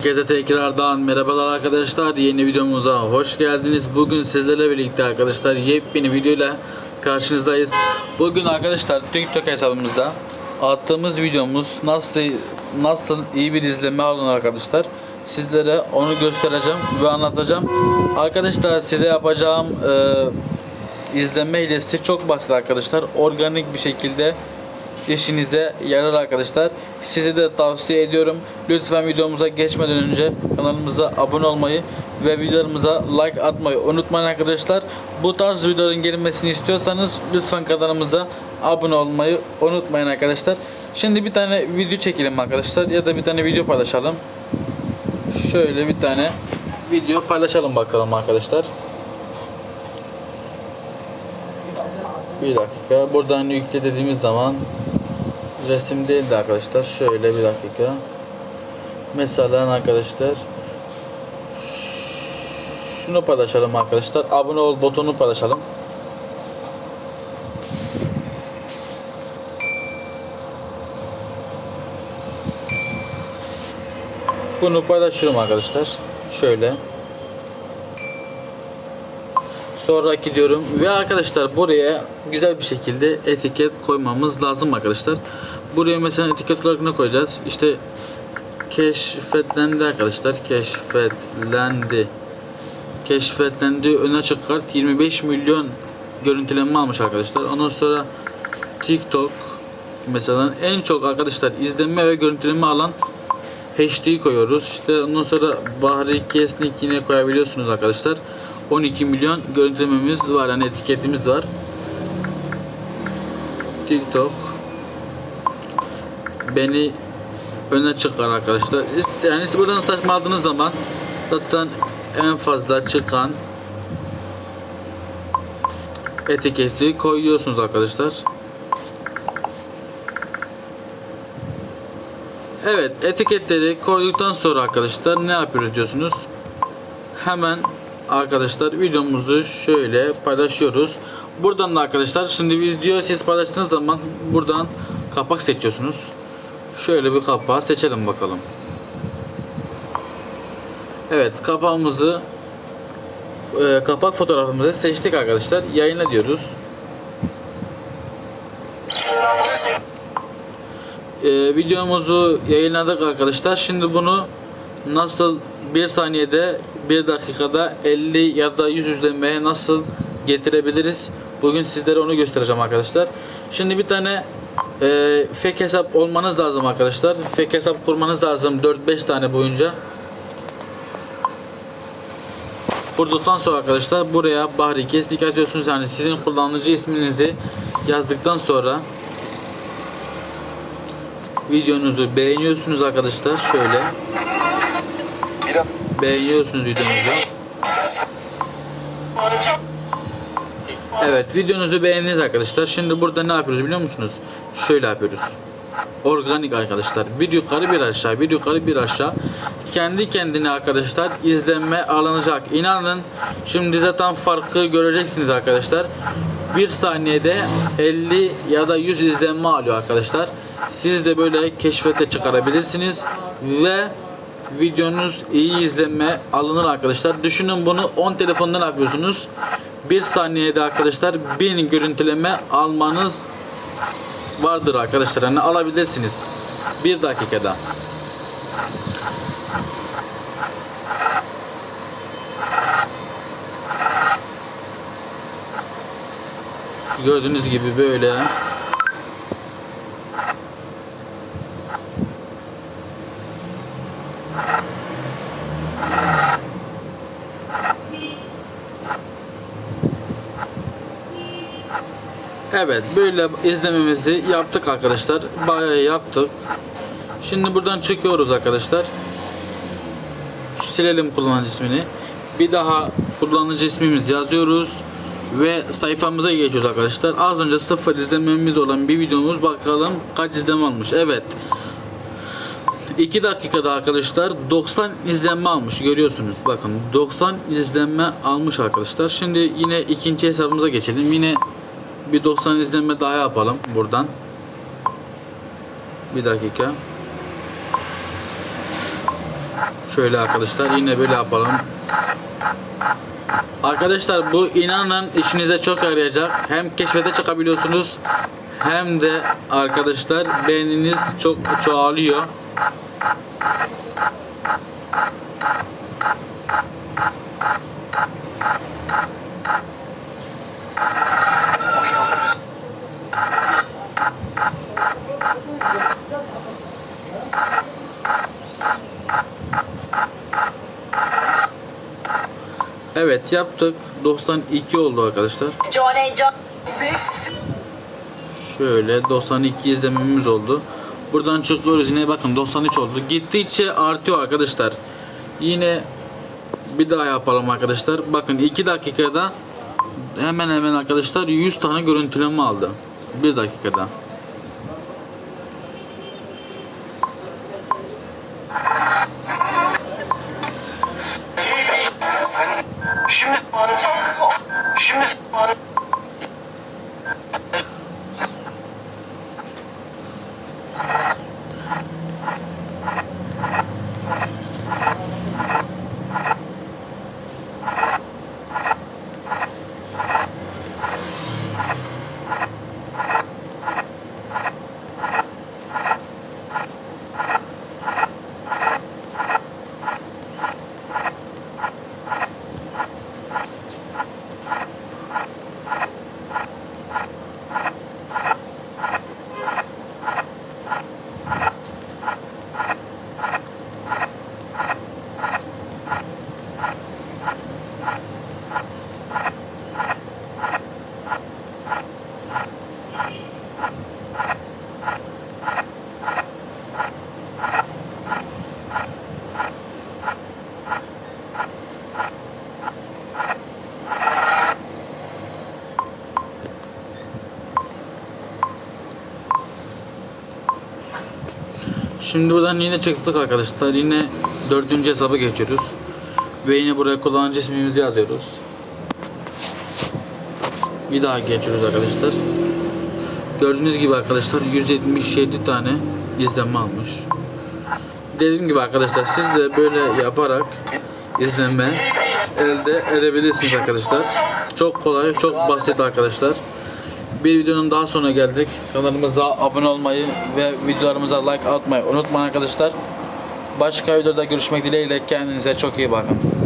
Herkese tekrardan merhabalar arkadaşlar. Yeni videomuza hoş geldiniz. Bugün sizlerle birlikte arkadaşlar yepyeni videoyla karşınızdayız. Bugün arkadaşlar TikTok hesabımızda attığımız videomuz nasıl nasıl iyi bir izleme alın arkadaşlar. Sizlere onu göstereceğim ve anlatacağım. Arkadaşlar size yapacağım e, izlenme hilesi çok basit arkadaşlar. Organik bir şekilde işinize yarar arkadaşlar. Size de tavsiye ediyorum. Lütfen videomuza geçmeden önce kanalımıza abone olmayı ve videolarımıza like atmayı unutmayın arkadaşlar. Bu tarz videoların gelmesini istiyorsanız lütfen kanalımıza abone olmayı unutmayın arkadaşlar. Şimdi bir tane video çekelim arkadaşlar ya da bir tane video paylaşalım. Şöyle bir tane video paylaşalım bakalım arkadaşlar. Bir dakika. Buradan yükle dediğimiz zaman resim değil de arkadaşlar. Şöyle bir dakika. Mesela arkadaşlar şunu paylaşalım arkadaşlar. Abone ol butonu paylaşalım. Bunu paylaşıyorum arkadaşlar. Şöyle. Sonraki diyorum ve arkadaşlar buraya güzel bir şekilde etiket koymamız lazım arkadaşlar. Buraya mesela etiket olarak ne koyacağız? İşte keşfetlendi arkadaşlar. Keşfetlendi. Keşfetlendi öne çıkart 25 milyon görüntülenme almış arkadaşlar. Ondan sonra TikTok mesela en çok arkadaşlar izlenme ve görüntülenme alan HD koyuyoruz. İşte ondan sonra Bahri Kesnik yine koyabiliyorsunuz arkadaşlar. 12 milyon görüntülememiz var. Yani etiketimiz var. TikTok beni öne çıkar arkadaşlar. Yani siz buradan saçma aldığınız zaman zaten en fazla çıkan etiketi koyuyorsunuz arkadaşlar. Evet etiketleri koyduktan sonra arkadaşlar ne yapıyoruz diyorsunuz. Hemen arkadaşlar videomuzu şöyle paylaşıyoruz. Buradan da arkadaşlar şimdi video siz paylaştığınız zaman buradan kapak seçiyorsunuz. Şöyle bir kapağı seçelim bakalım. Evet kapağımızı e, kapak fotoğrafımızı seçtik arkadaşlar. Yayınla diyoruz. e, videomuzu yayınladık arkadaşlar. Şimdi bunu nasıl bir saniyede bir dakikada 50 ya da 100 izlenmeye nasıl getirebiliriz? Bugün sizlere onu göstereceğim arkadaşlar. Şimdi bir tane e, fake hesap olmanız lazım arkadaşlar. Fake hesap kurmanız lazım 4-5 tane boyunca. Kurduktan sonra arkadaşlar buraya Bahri Kestik yazıyorsunuz. Yani sizin kullanıcı isminizi yazdıktan sonra videonuzu beğeniyorsunuz arkadaşlar şöyle beğeniyorsunuz videomuzu. Evet videonuzu beğendiniz arkadaşlar. Şimdi burada ne yapıyoruz biliyor musunuz? Şöyle yapıyoruz. Organik arkadaşlar. Bir yukarı bir aşağı bir yukarı bir aşağı. Kendi kendine arkadaşlar izlenme alınacak. İnanın şimdi zaten farkı göreceksiniz arkadaşlar. Bir saniyede 50 ya da 100 izlenme alıyor arkadaşlar. Siz de böyle keşfete çıkarabilirsiniz ve videonuz iyi izlenme alınır arkadaşlar. Düşünün bunu 10 telefondan yapıyorsunuz. Bir saniyede arkadaşlar 1000 görüntüleme almanız vardır arkadaşlar. Hani alabilirsiniz. Bir dakikada. Gördüğünüz gibi böyle Evet böyle izlememizi yaptık arkadaşlar. Bayağı yaptık. Şimdi buradan çıkıyoruz arkadaşlar. Silelim kullanıcı ismini. Bir daha kullanıcı ismimizi yazıyoruz. Ve sayfamıza geçiyoruz arkadaşlar. Az önce sıfır izlememiz olan bir videomuz bakalım kaç izleme almış. Evet. 2 dakikada arkadaşlar 90 izlenme almış görüyorsunuz bakın 90 izlenme almış arkadaşlar şimdi yine ikinci hesabımıza geçelim yine bir 90 izlenme daha yapalım buradan. Bir dakika. Şöyle arkadaşlar yine böyle yapalım. Arkadaşlar bu inanın işinize çok yarayacak. Hem keşfete çıkabiliyorsunuz hem de arkadaşlar beğeniniz çok çoğalıyor. Evet yaptık. 92 oldu arkadaşlar. Şöyle 92 izlememiz oldu. Buradan çıkıyoruz yine bakın 93 oldu. Gittikçe artıyor arkadaşlar. Yine bir daha yapalım arkadaşlar. Bakın 2 dakikada hemen hemen arkadaşlar 100 tane görüntüleme aldı. 1 dakikada. Şimdi anlayacak. Şimdi buradan yine çıktık arkadaşlar. Yine dördüncü hesaba geçiyoruz. Ve yine buraya kullanıcı ismimizi yazıyoruz. Bir daha geçiyoruz arkadaşlar. Gördüğünüz gibi arkadaşlar 177 tane izlenme almış. Dediğim gibi arkadaşlar siz de böyle yaparak izlenme elde edebilirsiniz arkadaşlar. Çok kolay, çok basit arkadaşlar. Bir videonun daha sonra geldik. Kanalımıza abone olmayı ve videolarımıza like atmayı unutmayın arkadaşlar. Başka videoda görüşmek dileğiyle kendinize çok iyi bakın.